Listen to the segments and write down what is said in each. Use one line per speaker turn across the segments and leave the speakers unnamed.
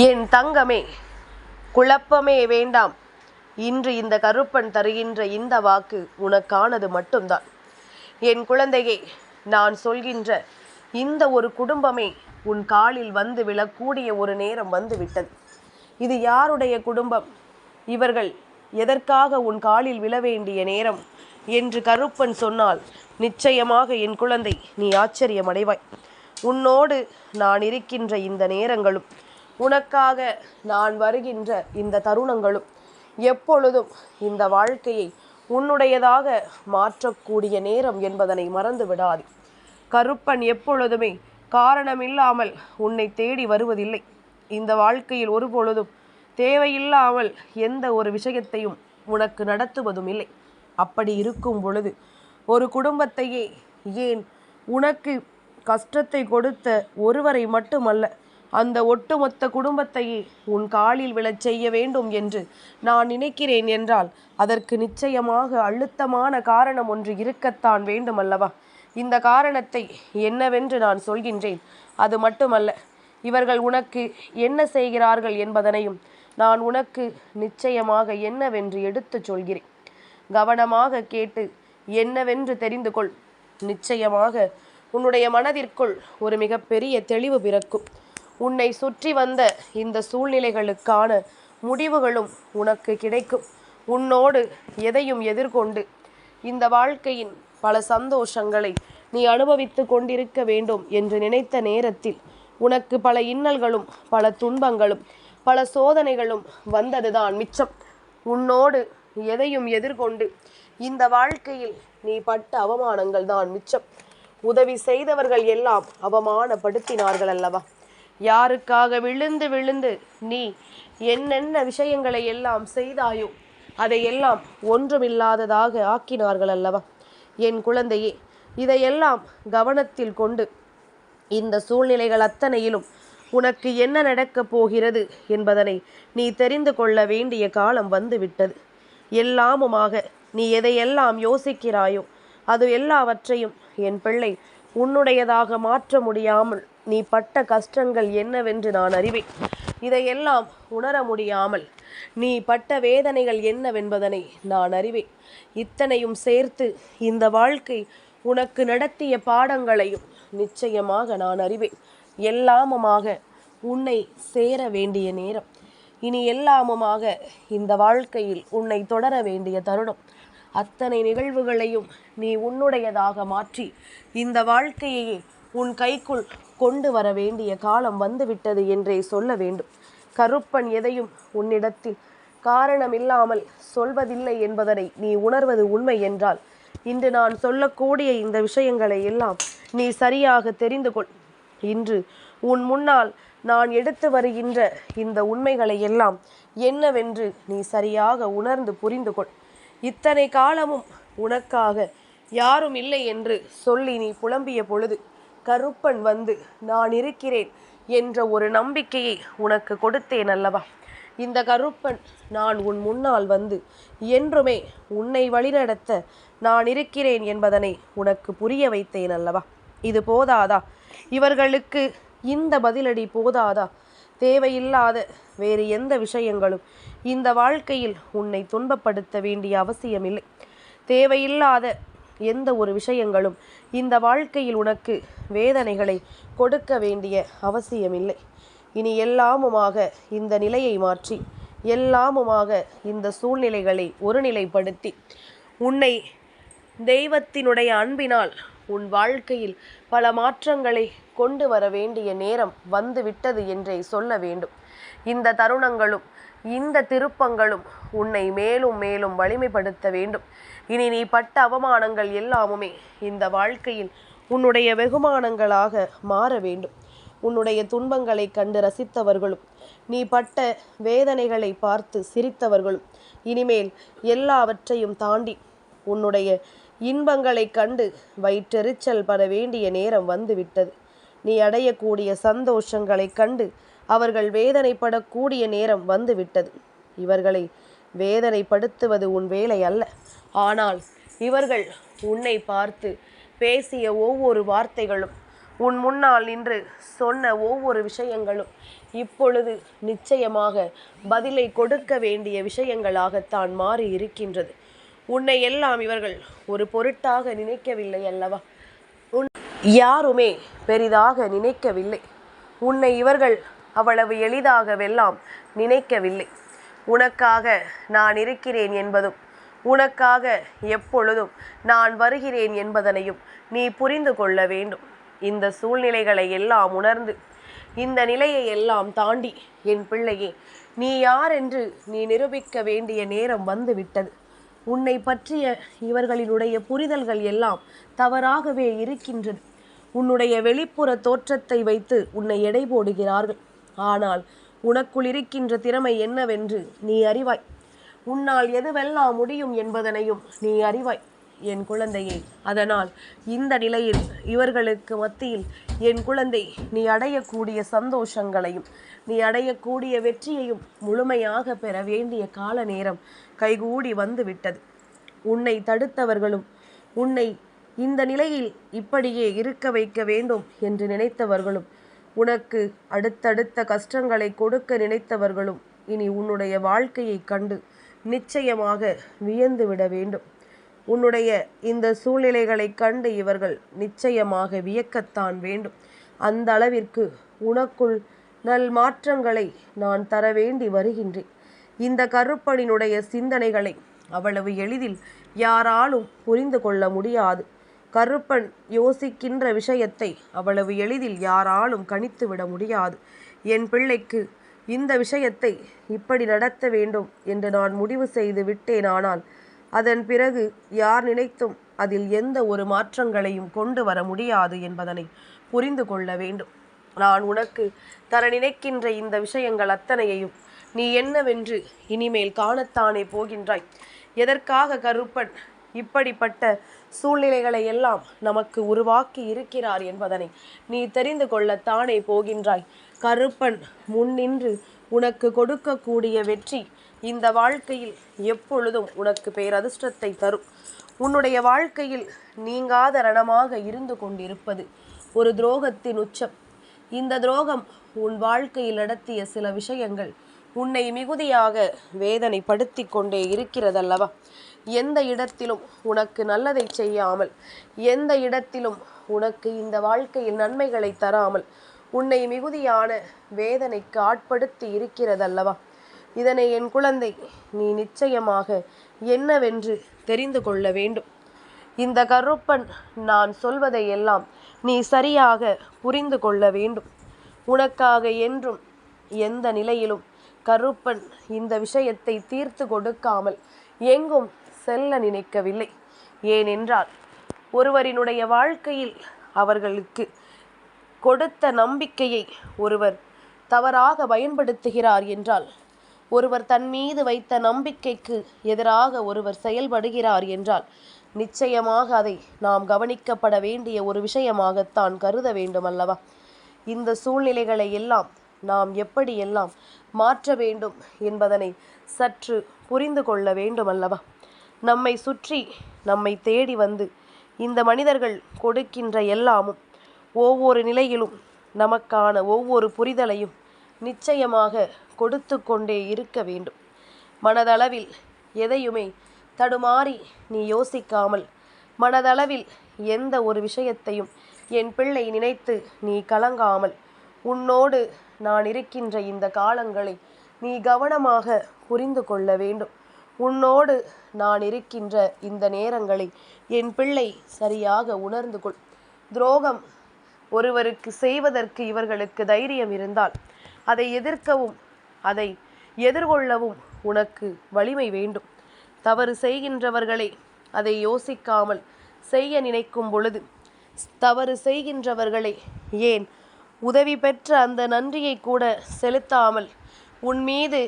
என் தங்கமே குழப்பமே வேண்டாம். இன்று இந்த கருப்பன் தருகின்ற இந்த வாக்கு உனக்கானது மட்டும்தான். என் குழந்தையே நான் சொல்கின்ற இந்த ஒரு குடும்பமே உன் காலில் வந்து விழக்கூடிய ஒரு நேரம் வந்து விட்டது இது யாருடைய குடும்பம்? இவர்கள் எதற்காக உன் காலில் விழ வேண்டிய நேரம்? என்று கருப்பன் சொன்னால் நிச்சயமாக என் குழந்தை நீ ஆச்சரியமடைவாய். உன்னோடு நான் இருக்கின்ற இந்த நேரங்களும் உனக்காக நான் வருகின்ற இந்த தருணங்களும் எப்பொழுதும் இந்த வாழ்க்கையை உன்னுடையதாக மாற்றக்கூடிய நேரம் என்பதனை மறந்து விடாது. கருப்பன் எப்பொழுதுமே காரணமில்லாமல் உன்னை தேடி வருவதில்லை. இந்த வாழ்க்கையில் ஒரு பொழுதும் தேவையில்லாமல் எந்த ஒரு விஷயத்தையும் உனக்கு நடத்துவதும் இல்லை. அப்படி இருக்கும் பொழுது ஒரு குடும்பத்தையே ஏன் உனக்கு கஷ்டத்தை கொடுத்த ஒருவரை மட்டுமல்ல அந்த ஒட்டுமொத்த குடும்பத்தையே உன் காலில் விழச் செய்ய வேண்டும் என்று நான் நினைக்கிறேன் என்றால் அதற்கு நிச்சயமாக அழுத்தமான காரணம் ஒன்று இருக்கத்தான் வேண்டும் அல்லவா இந்த காரணத்தை என்னவென்று நான் சொல்கின்றேன். அது மட்டுமல்ல இவர்கள் உனக்கு என்ன செய்கிறார்கள் என்பதனையும் நான் உனக்கு நிச்சயமாக என்னவென்று எடுத்துச் சொல்கிறேன். கவனமாக கேட்டு என்னவென்று தெரிந்து கொள். நிச்சயமாக உன்னுடைய மனதிற்குள் ஒரு மிகப்பெரிய தெளிவு பிறக்கும். உன்னை சுற்றி வந்த இந்த சூழ்நிலைகளுக்கான முடிவுகளும் உனக்கு கிடைக்கும். உன்னோடு எதையும் எதிர்கொண்டு இந்த வாழ்க்கையின் பல சந்தோஷங்களை நீ அனுபவித்து கொண்டிருக்க வேண்டும் என்று நினைத்த நேரத்தில் உனக்கு பல இன்னல்களும் பல துன்பங்களும் பல சோதனைகளும் வந்ததுதான் மிச்சம். உன்னோடு எதையும் எதிர்கொண்டு இந்த வாழ்க்கையில் நீ பட்ட அவமானங்கள் தான் மிச்சம். உதவி செய்தவர்கள் எல்லாம் அவமானப்படுத்தினார்கள் அல்லவா? யாருக்காக விழுந்து விழுந்து நீ என்னென்ன விஷயங்களை எல்லாம் செய்தாயோ அதையெல்லாம் ஒன்றுமில்லாததாக ஆக்கினார்கள் அல்லவா? என் குழந்தையே இதையெல்லாம் கவனத்தில் கொண்டு இந்த சூழ்நிலைகள் அத்தனையிலும் உனக்கு என்ன நடக்கப் போகிறது என்பதனை நீ தெரிந்து கொள்ள வேண்டிய காலம் வந்துவிட்டது. எல்லாமுமாக நீ எதையெல்லாம் யோசிக்கிறாயோ அது எல்லாவற்றையும் என் பிள்ளை உன்னுடையதாக மாற்ற முடியாமல் நீ பட்ட கஷ்டங்கள் என்னவென்று நான் அறிவேன். இதையெல்லாம் உணர முடியாமல் நீ பட்ட வேதனைகள் என்னவென்பதனை நான் அறிவேன். இத்தனையும் சேர்த்து இந்த வாழ்க்கை உனக்கு நடத்திய பாடங்களையும் நிச்சயமாக நான் அறிவேன். எல்லாமுமாக உன்னை சேர வேண்டிய நேரம். இனி எல்லாமுமாக இந்த வாழ்க்கையில் உன்னை தொடர வேண்டிய தருணம். அத்தனை நிகழ்வுகளையும் நீ உன்னுடையதாக மாற்றி இந்த வாழ்க்கையை உன் கைக்குள் கொண்டு வர வேண்டிய காலம் வந்துவிட்டது என்றே சொல்ல வேண்டும். கருப்பன் எதையும் உன்னிடத்தில் காரணமில்லாமல் சொல்வதில்லை என்பதனை நீ உணர்வது உண்மை என்றால் இன்று நான் சொல்லக்கூடிய இந்த விஷயங்களை எல்லாம் நீ சரியாக தெரிந்து கொள். இன்று உன் முன்னால் நான் எடுத்து வருகின்ற இந்த உண்மைகளை எல்லாம் என்னவென்று நீ சரியாக உணர்ந்து புரிந்து கொள். இத்தனை காலமும் உனக்காக யாரும் இல்லை என்று சொல்லி நீ புலம்பிய பொழுது கருப்பன் வந்து நான் இருக்கிறேன் என்ற ஒரு நம்பிக்கையை உனக்கு கொடுத்தேன் அல்லவா? இந்த கருப்பன் நான் உன் முன்னால் வந்து என்றுமே உன்னை வழிநடத்த நான் இருக்கிறேன் என்பதனை உனக்கு புரிய வைத்தேன் அல்லவா? இது போதாதா? இவர்களுக்கு இந்த பதிலடி போதாதா? தேவையில்லாத வேறு எந்த விஷயங்களும் இந்த வாழ்க்கையில் உன்னை துன்பப்படுத்த வேண்டிய அவசியமில்லை. தேவையில்லாத எந்த ஒரு விஷயங்களும் இந்த வாழ்க்கையில் உனக்கு வேதனைகளை கொடுக்க வேண்டிய அவசியமில்லை. இனி எல்லாமுமாக இந்த நிலையை மாற்றி எல்லாமுமாக இந்த சூழ்நிலைகளை ஒருநிலைப்படுத்தி உன்னை தெய்வத்தினுடைய அன்பினால் உன் வாழ்க்கையில் பல மாற்றங்களை கொண்டு வர வேண்டிய நேரம் வந்துவிட்டது என்றே சொல்ல வேண்டும். இந்த தருணங்களும் இந்த திருப்பங்களும் உன்னை மேலும் மேலும் வலிமைப்படுத்த வேண்டும். இனி நீ பட்ட அவமானங்கள் எல்லாமுமே இந்த வாழ்க்கையில் உன்னுடைய வெகுமானங்களாக மாற வேண்டும். உன்னுடைய துன்பங்களை கண்டு ரசித்தவர்களும் நீ பட்ட வேதனைகளை பார்த்து சிரித்தவர்களும் இனிமேல் எல்லாவற்றையும் தாண்டி உன்னுடைய இன்பங்களை கண்டு வயிற்றெரிச்சல் பட வேண்டிய நேரம் வந்துவிட்டது. நீ அடையக்கூடிய சந்தோஷங்களை கண்டு அவர்கள் வேதனைப்படக்கூடிய நேரம் வந்துவிட்டது. இவர்களை வேதனைப்படுத்துவது உன் வேலை அல்ல. ஆனால் இவர்கள் உன்னை பார்த்து பேசிய ஒவ்வொரு வார்த்தைகளும் உன் முன்னால் நின்று சொன்ன ஒவ்வொரு விஷயங்களும் இப்பொழுது நிச்சயமாக பதிலை கொடுக்க வேண்டிய விஷயங்களாகத்தான் மாறி இருக்கின்றது உன்னை எல்லாம் இவர்கள் ஒரு பொருட்டாக நினைக்கவில்லை அல்லவா? உன் யாருமே பெரிதாக நினைக்கவில்லை. உன்னை இவர்கள் அவ்வளவு எளிதாகவெல்லாம் நினைக்கவில்லை. உனக்காக நான் இருக்கிறேன் என்பதும் உனக்காக எப்பொழுதும் நான் வருகிறேன் என்பதனையும் நீ புரிந்து கொள்ள வேண்டும். இந்த சூழ்நிலைகளை எல்லாம் உணர்ந்து இந்த நிலையை எல்லாம் தாண்டி என் பிள்ளையே நீ யார் என்று நீ நிரூபிக்க வேண்டிய நேரம் வந்து விட்டது உன்னை பற்றிய இவர்களினுடைய புரிதல்கள் எல்லாம் தவறாகவே இருக்கின்றது உன்னுடைய வெளிப்புற தோற்றத்தை வைத்து உன்னை எடை போடுகிறார்கள். ஆனால் உனக்குள் இருக்கின்ற திறமை என்னவென்று நீ அறிவாய். உன்னால் எதுவெல்லாம் முடியும் என்பதனையும் நீ அறிவாய். என் குழந்தையே அதனால் இந்த நிலையில் இவர்களுக்கு மத்தியில் என் குழந்தை நீ அடையக்கூடிய சந்தோஷங்களையும் நீ அடையக்கூடிய வெற்றியையும் முழுமையாக பெற வேண்டிய கால நேரம் கைகூடி வந்து விட்டது உன்னை தடுத்தவர்களும் உன்னை இந்த நிலையில் இப்படியே இருக்க வைக்க வேண்டும் என்று நினைத்தவர்களும் உனக்கு அடுத்தடுத்த கஷ்டங்களை கொடுக்க நினைத்தவர்களும் இனி உன்னுடைய வாழ்க்கையை கண்டு நிச்சயமாக வியந்து விட வேண்டும். உன்னுடைய இந்த சூழ்நிலைகளை கண்டு இவர்கள் நிச்சயமாக வியக்கத்தான் வேண்டும். அந்த அளவிற்கு உனக்குள் நல் மாற்றங்களை நான் தர வேண்டி வருகின்றேன். இந்த கருப்பனினுடைய சிந்தனைகளை அவ்வளவு எளிதில் யாராலும் புரிந்து கொள்ள முடியாது. கருப்பன் யோசிக்கின்ற விஷயத்தை அவ்வளவு எளிதில் யாராலும் கணித்து விட முடியாது. என் பிள்ளைக்கு இந்த விஷயத்தை இப்படி நடத்த வேண்டும் என்று நான் முடிவு செய்து விட்டேனானால் அதன் பிறகு யார் நினைத்தும் அதில் எந்த ஒரு மாற்றங்களையும் கொண்டு வர முடியாது என்பதனை புரிந்து கொள்ள வேண்டும். நான் உனக்கு தர நினைக்கின்ற இந்த விஷயங்கள் அத்தனையையும் நீ என்னவென்று இனிமேல் காணத்தானே போகின்றாய். எதற்காக கருப்பன் இப்படிப்பட்ட சூழ்நிலைகளை எல்லாம் நமக்கு உருவாக்கி இருக்கிறார் என்பதனை நீ தெரிந்து கொள்ளத்தானே போகின்றாய். கருப்பன் முன்னின்று உனக்கு கொடுக்கக்கூடிய வெற்றி இந்த வாழ்க்கையில் எப்பொழுதும் உனக்கு பேரதிர்ஷ்டத்தை தரும். உன்னுடைய வாழ்க்கையில் நீங்காத ரணமாக இருந்து கொண்டிருப்பது ஒரு துரோகத்தின் உச்சம். இந்த துரோகம் உன் வாழ்க்கையில் நடத்திய சில விஷயங்கள் உன்னை மிகுதியாக வேதனைப்படுத்தி கொண்டே இருக்கிறதல்லவா? எந்த இடத்திலும் உனக்கு நல்லதை செய்யாமல் எந்த இடத்திலும் உனக்கு இந்த வாழ்க்கையில் நன்மைகளை தராமல் உன்னை மிகுதியான வேதனைக்கு ஆட்படுத்தி இருக்கிறதல்லவா? இதனை என் குழந்தை நீ நிச்சயமாக என்னவென்று தெரிந்து கொள்ள வேண்டும். இந்த கருப்பன் நான் சொல்வதை எல்லாம் நீ சரியாக புரிந்து கொள்ள வேண்டும். உனக்காக என்றும் எந்த நிலையிலும் கருப்பன் இந்த விஷயத்தை தீர்த்து கொடுக்காமல் எங்கும் செல்ல நினைக்கவில்லை. ஏனென்றால் ஒருவரினுடைய வாழ்க்கையில் அவர்களுக்கு கொடுத்த நம்பிக்கையை ஒருவர் தவறாக பயன்படுத்துகிறார் என்றால் ஒருவர் தன் மீது வைத்த நம்பிக்கைக்கு எதிராக ஒருவர் செயல்படுகிறார் என்றால் நிச்சயமாக அதை நாம் கவனிக்கப்பட வேண்டிய ஒரு விஷயமாகத்தான் கருத வேண்டும் அல்லவா இந்த சூழ்நிலைகளை எல்லாம் நாம் எப்படியெல்லாம் மாற்ற வேண்டும் என்பதனை சற்று புரிந்து கொள்ள வேண்டும் அல்லவா நம்மை சுற்றி நம்மை தேடி வந்து இந்த மனிதர்கள் கொடுக்கின்ற எல்லாமும் ஒவ்வொரு நிலையிலும் நமக்கான ஒவ்வொரு புரிதலையும் நிச்சயமாக கொடுத்து கொண்டே இருக்க வேண்டும். மனதளவில் எதையுமே தடுமாறி நீ யோசிக்காமல் மனதளவில் எந்த ஒரு விஷயத்தையும் என் பிள்ளை நினைத்து நீ கலங்காமல் உன்னோடு நான் இருக்கின்ற இந்த காலங்களை நீ கவனமாக புரிந்து கொள்ள வேண்டும். உன்னோடு நான் இருக்கின்ற இந்த நேரங்களை என் பிள்ளை சரியாக உணர்ந்து கொள். துரோகம் ஒருவருக்கு செய்வதற்கு இவர்களுக்கு தைரியம் இருந்தால் அதை எதிர்க்கவும் அதை எதிர்கொள்ளவும் உனக்கு வலிமை வேண்டும். தவறு செய்கின்றவர்களை அதை யோசிக்காமல் செய்ய நினைக்கும் பொழுது தவறு செய்கின்றவர்களை ஏன் உதவி பெற்ற அந்த நன்றியை கூட செலுத்தாமல் உன் மீது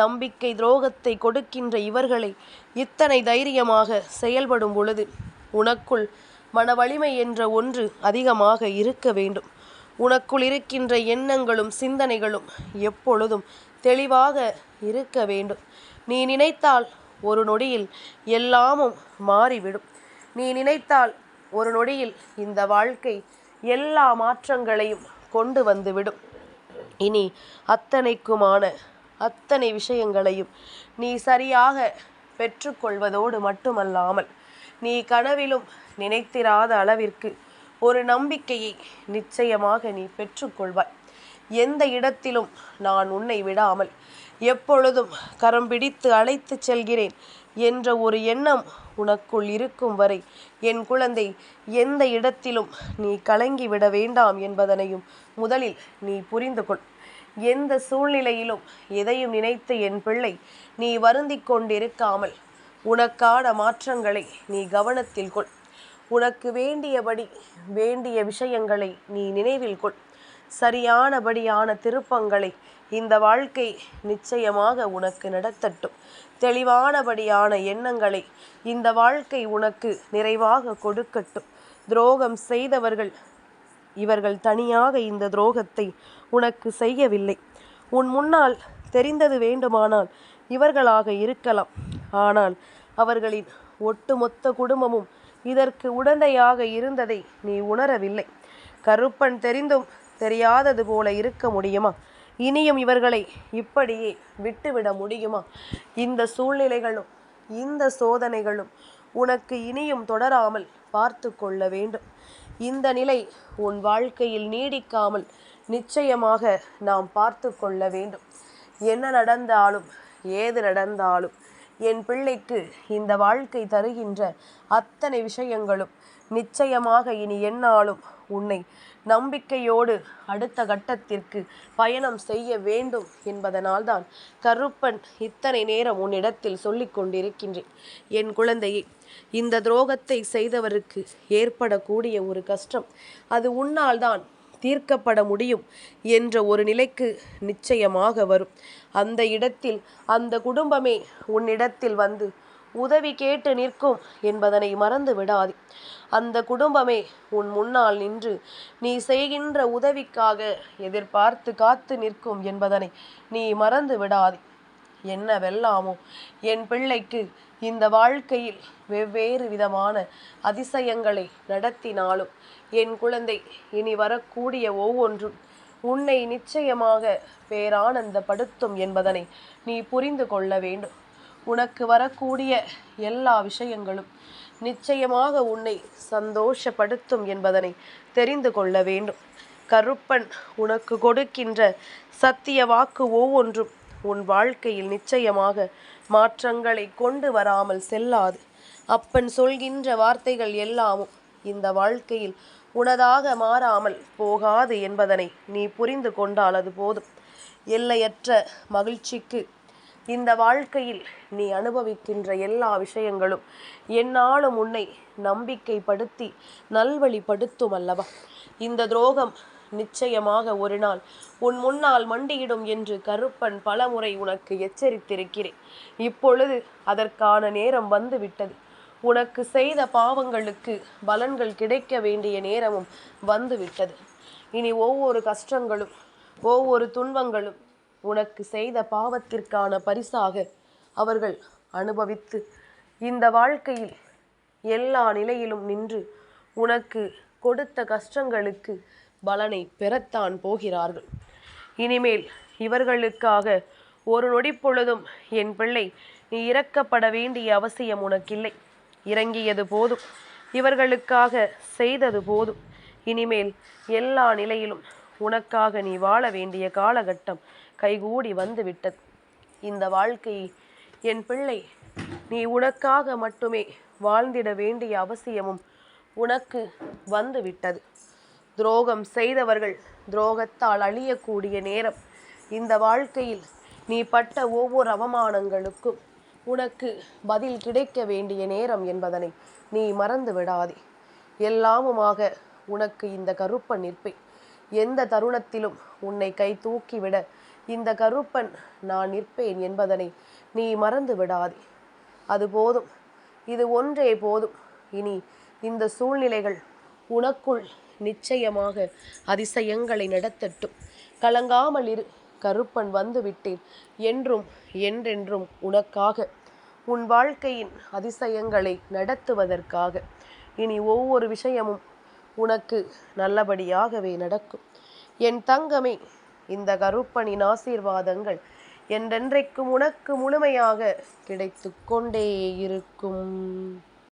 நம்பிக்கை துரோகத்தை கொடுக்கின்ற இவர்களை இத்தனை தைரியமாக செயல்படும் பொழுது உனக்குள் மன வலிமை என்ற ஒன்று அதிகமாக இருக்க வேண்டும். உனக்குள் இருக்கின்ற எண்ணங்களும் சிந்தனைகளும் எப்பொழுதும் தெளிவாக இருக்க வேண்டும். நீ நினைத்தால் ஒரு நொடியில் எல்லாமும் மாறிவிடும். நீ நினைத்தால் ஒரு நொடியில் இந்த வாழ்க்கை எல்லா மாற்றங்களையும் கொண்டு வந்துவிடும். இனி அத்தனைக்குமான அத்தனை விஷயங்களையும் நீ சரியாக பெற்றுக்கொள்வதோடு மட்டுமல்லாமல் நீ கனவிலும் நினைத்திராத அளவிற்கு ஒரு நம்பிக்கையை நிச்சயமாக நீ பெற்றுக்கொள்வாய் எந்த இடத்திலும் நான் உன்னை விடாமல் எப்பொழுதும் கரம் பிடித்து அழைத்து செல்கிறேன் என்ற ஒரு எண்ணம் உனக்குள் இருக்கும் வரை என் குழந்தை எந்த இடத்திலும் நீ கலங்கி விட வேண்டாம் என்பதனையும் முதலில் நீ புரிந்து கொள். எந்த சூழ்நிலையிலும் எதையும் நினைத்து என் பிள்ளை நீ வருந்திக் கொண்டிருக்காமல் உனக்கான மாற்றங்களை நீ கவனத்தில் கொள். உனக்கு வேண்டியபடி வேண்டிய விஷயங்களை நீ நினைவில் கொள். சரியானபடியான திருப்பங்களை இந்த வாழ்க்கை நிச்சயமாக உனக்கு நடத்தட்டும். தெளிவானபடியான எண்ணங்களை இந்த வாழ்க்கை உனக்கு நிறைவாக கொடுக்கட்டும். துரோகம் செய்தவர்கள் இவர்கள் தனியாக இந்த துரோகத்தை உனக்கு செய்யவில்லை. உன் முன்னால் தெரிந்தது வேண்டுமானால் இவர்களாக இருக்கலாம். ஆனால் அவர்களின் ஒட்டுமொத்த குடும்பமும் இதற்கு உடந்தையாக இருந்ததை நீ உணரவில்லை. கருப்பன் தெரிந்தும் தெரியாதது போல இருக்க முடியுமா? இனியும் இவர்களை இப்படியே விட்டுவிட முடியுமா? இந்த சூழ்நிலைகளும் இந்த சோதனைகளும் உனக்கு இனியும் தொடராமல் பார்த்து கொள்ள வேண்டும். இந்த நிலை உன் வாழ்க்கையில் நீடிக்காமல் நிச்சயமாக நாம் பார்த்து கொள்ள வேண்டும். என்ன நடந்தாலும் ஏது நடந்தாலும் என் பிள்ளைக்கு இந்த வாழ்க்கை தருகின்ற அத்தனை விஷயங்களும் நிச்சயமாக இனி என்னாலும் உன்னை நம்பிக்கையோடு அடுத்த கட்டத்திற்கு பயணம் செய்ய வேண்டும் என்பதனால்தான் கருப்பன் இத்தனை நேரம் உன்னிடத்தில் சொல்லிக் கொண்டிருக்கின்றேன். என் குழந்தையை இந்த துரோகத்தை செய்தவருக்கு ஏற்படக்கூடிய ஒரு கஷ்டம். அது உன்னால் தான் தீர்க்கப்பட முடியும் என்ற ஒரு நிலைக்கு நிச்சயமாக வரும். அந்த இடத்தில் அந்த குடும்பமே உன்னிடத்தில் வந்து உதவி கேட்டு நிற்கும் என்பதனை மறந்து விடாது. அந்த குடும்பமே உன் முன்னால் நின்று நீ செய்கின்ற உதவிக்காக எதிர்பார்த்து காத்து நிற்கும் என்பதனை நீ மறந்து விடாதே. என்னவெல்லாமோ என் பிள்ளைக்கு இந்த வாழ்க்கையில் வெவ்வேறு விதமான அதிசயங்களை நடத்தினாலும் என் குழந்தை இனி வரக்கூடிய ஒவ்வொன்றும் உன்னை நிச்சயமாக பேரானந்தப்படுத்தும் என்பதனை நீ புரிந்து கொள்ள வேண்டும். உனக்கு வரக்கூடிய எல்லா விஷயங்களும் நிச்சயமாக உன்னை சந்தோஷப்படுத்தும் என்பதனை தெரிந்து கொள்ள வேண்டும். கருப்பன் உனக்கு கொடுக்கின்ற சத்திய வாக்கு ஒவ்வொன்றும் உன் வாழ்க்கையில் நிச்சயமாக மாற்றங்களை கொண்டு வராமல் செல்லாது. அப்பன் சொல்கின்ற வார்த்தைகள் எல்லாமும் இந்த வாழ்க்கையில் உனதாக மாறாமல் போகாது என்பதனை நீ புரிந்து கொண்டால் அது போதும். எல்லையற்ற மகிழ்ச்சிக்கு இந்த வாழ்க்கையில் நீ அனுபவிக்கின்ற எல்லா விஷயங்களும் என்னாலும் உன்னை நம்பிக்கைப்படுத்தி நல்வழிப்படுத்தும் அல்லவா? இந்த துரோகம் நிச்சயமாக ஒரு நாள் உன் முன்னால் மண்டியிடும் என்று கருப்பன் பலமுறை உனக்கு எச்சரித்திருக்கிறேன். இப்பொழுது அதற்கான நேரம் வந்துவிட்டது. உனக்கு செய்த பாவங்களுக்கு பலன்கள் கிடைக்க வேண்டிய நேரமும் வந்துவிட்டது. இனி ஒவ்வொரு கஷ்டங்களும் ஒவ்வொரு துன்பங்களும் உனக்கு செய்த பாவத்திற்கான பரிசாக அவர்கள் அனுபவித்து இந்த வாழ்க்கையில் எல்லா நிலையிலும் நின்று உனக்கு கொடுத்த கஷ்டங்களுக்கு பலனை பெறத்தான் போகிறார்கள். இனிமேல் இவர்களுக்காக ஒரு நொடி பொழுதும் என் பிள்ளை நீ இறக்கப்பட வேண்டிய அவசியம் உனக்கில்லை. இறங்கியது போதும். இவர்களுக்காக செய்தது போதும். இனிமேல் எல்லா நிலையிலும் உனக்காக நீ வாழ வேண்டிய காலகட்டம் கைகூடி வந்து விட்டது இந்த வாழ்க்கையை என் பிள்ளை நீ உனக்காக மட்டுமே வாழ்ந்திட வேண்டிய அவசியமும் உனக்கு வந்துவிட்டது. துரோகம் செய்தவர்கள் துரோகத்தால் அழியக்கூடிய நேரம். இந்த வாழ்க்கையில் நீ பட்ட ஒவ்வொரு அவமானங்களுக்கும் உனக்கு பதில் கிடைக்க வேண்டிய நேரம் என்பதனை நீ மறந்து விடாதே. எல்லாமுமாக உனக்கு இந்த கருப்பன் நிற்பேன். எந்த தருணத்திலும் உன்னை கை தூக்கிவிட இந்த கருப்பன் நான் நிற்பேன் என்பதனை நீ மறந்து விடாதே. அது போதும். இது ஒன்றே போதும். இனி இந்த சூழ்நிலைகள் உனக்குள் நிச்சயமாக அதிசயங்களை நடத்தட்டும். கலங்காமல் இரு கருப்பன் வந்து விட்டேன் என்றும் என்றென்றும் உனக்காக உன் வாழ்க்கையின் அதிசயங்களை நடத்துவதற்காக. இனி ஒவ்வொரு விஷயமும் உனக்கு நல்லபடியாகவே நடக்கும். என் தங்கமே இந்த கருப்பனின் ஆசீர்வாதங்கள் என்றென்றைக்கும் உனக்கு முழுமையாக கிடைத்து கொண்டே இருக்கும்.